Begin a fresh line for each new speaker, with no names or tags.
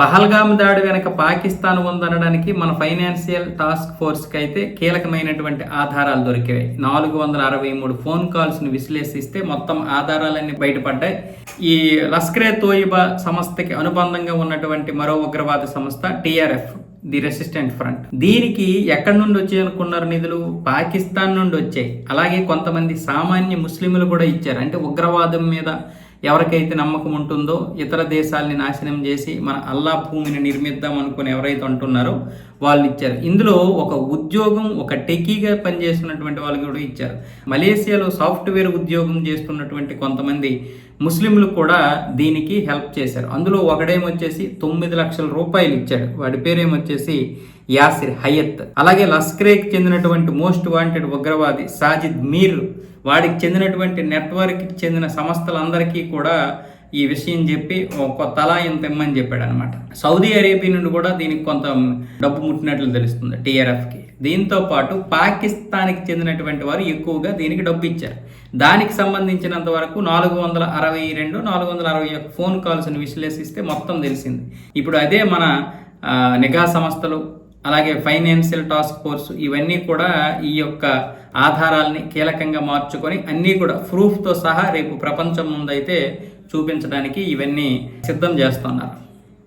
పహల్గామ్ దాడి వెనక పాకిస్తాన్ ఉందనడానికి మన ఫైనాన్షియల్ టాస్క్ ఫోర్స్కి అయితే కీలకమైనటువంటి ఆధారాలు దొరికాయి. నాలుగు వందల అరవై మూడు ఫోన్ కాల్స్ని విశ్లేషిస్తే మొత్తం ఆధారాలన్నీ బయటపడ్డాయి. ఈ లస్కరే తోయిబా సంస్థకి అనుబంధంగా ఉన్నటువంటి మరో ఉగ్రవాద సంస్థ టిఆర్ఎఫ్ ది రెసిస్టెంట్ ఫ్రంట్. దీనికి ఎక్కడి నుండి వచ్చాయి అనుకున్నారు నిధులు? పాకిస్తాన్ నుండి వచ్చాయి. అలాగే కొంతమంది సామాన్య ముస్లింలు కూడా ఇచ్చారు. అంటే ఉగ్రవాదం మీద ఎవరికైతే నమ్మకం ఉంటుందో ఇతర దేశాల్ని నాశనం చేసి మన అల్లా భూమిని నిర్మిద్దాం అనుకుని ఎవరైతే అంటున్నారో వాళ్ళు ఇచ్చారు. ఇందులో ఒక ఉద్యోగం ఒక టెకీగా పనిచేస్తున్నటువంటి వాళ్ళకి కూడా ఇచ్చారు. మలేసియాలో సాఫ్ట్వేర్ ఉద్యోగం చేస్తున్నటువంటి కొంతమంది ముస్లింలు కూడా దీనికి హెల్ప్ చేశారు. అందులో ఒకడేమొచ్చేసి తొమ్మిది లక్షల రూపాయలు ఇచ్చాడు. వాడి పేరేమొచ్చేసి యాసిర్ హయత్. అలాగే లస్కరేకి చెందినటువంటి మోస్ట్ వాంటెడ్ ఉగ్రవాది సాజిద్ మీర్. వాడికి చెందినటువంటి నెట్వర్క్కి చెందిన సంస్థలందరికీ కూడా ఈ విషయం చెప్పి ఒక తలా ఇంత ఇమ్మని చెప్పాడు అనమాట సౌదీ అరేబియా నుండి కూడా దీనికి కొంత డబ్బు ముట్టినట్లు తెలుస్తుంది టీఆర్ఎఫ్కి. దీంతో పాటు పాకిస్తాన్కి చెందినటువంటి వారు ఎక్కువగా దీనికి డబ్బు ఇచ్చారు. దానికి సంబంధించినంత వరకు నాలుగు వందల అరవై రెండు నాలుగు వందల అరవై ఒక్క ఫోన్ కాల్స్ని విశ్లేషిస్తే మొత్తం తెలిసింది. ఇప్పుడు అదే మన నిఘా సంస్థలు అలాగే ఫైనాన్షియల్ టాస్క్ ఫోర్స్ ఇవన్నీ కూడా ఈ యొక్క ఆధారాలని కీలకంగా మార్చుకొని అన్నీ కూడా ప్రూఫ్తో సహా రేపు ప్రపంచం ముందైతే చూపించడానికి ఇవన్నీ సిద్ధం చేస్తున్నారు.